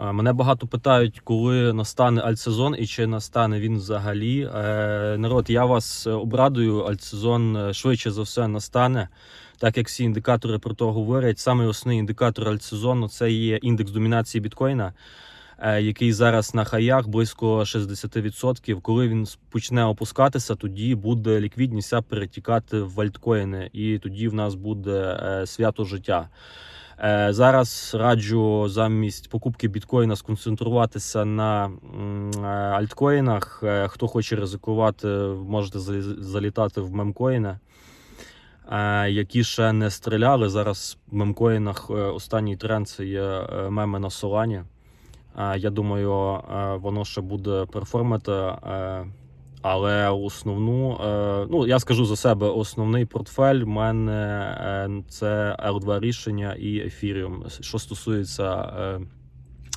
Е, Мене багато питають, коли настане альтсезон і чи настане він взагалі. Е, Народ, я вас обрадую, альтсезон е, швидше за все настане. Так як всі індикатори про то говорять, саме основний індикатор альтсезону це є індекс домінації біткоїна, е, який зараз на хаях близько 60%. Коли він почне опускатися, тоді буде ліквідність перетікати в альткоїни, і тоді в нас буде е, свято життя. Е, Зараз раджу замість покупки біткоїна сконцентруватися на е, альткоїнах. Е, Хто хоче ризикувати, можете залі- залітати в мемкоїни, які ще не стріляли. Зараз в мемкоїнах останній тренд це є меми на Солані. Я думаю, воно ще буде перформити. Але основну, е, ну я скажу за себе, основний портфель в мене е, це L2 рішення і Ethereum, що стосується е,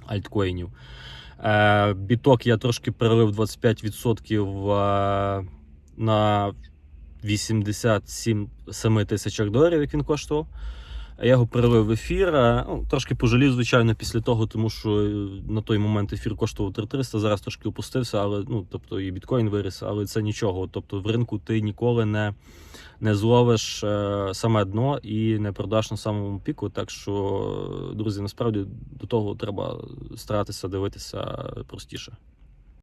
альткоїнів. Біток я трошки перелив 25% е, на 87 7 тисячах доларів, як він коштував. Я його перелив в ефір. е, Ну, трошки пожалів, звичайно, після того, тому що е, на той момент ефір коштував 3300, зараз трошки опустився, але ну, тобто і біткоін виріс, але це нічого. Тобто в ринку ти ніколи не, не зловиш е, саме дно і не продаш на самому піку. Так що, друзі, насправді до того треба старатися дивитися простіше.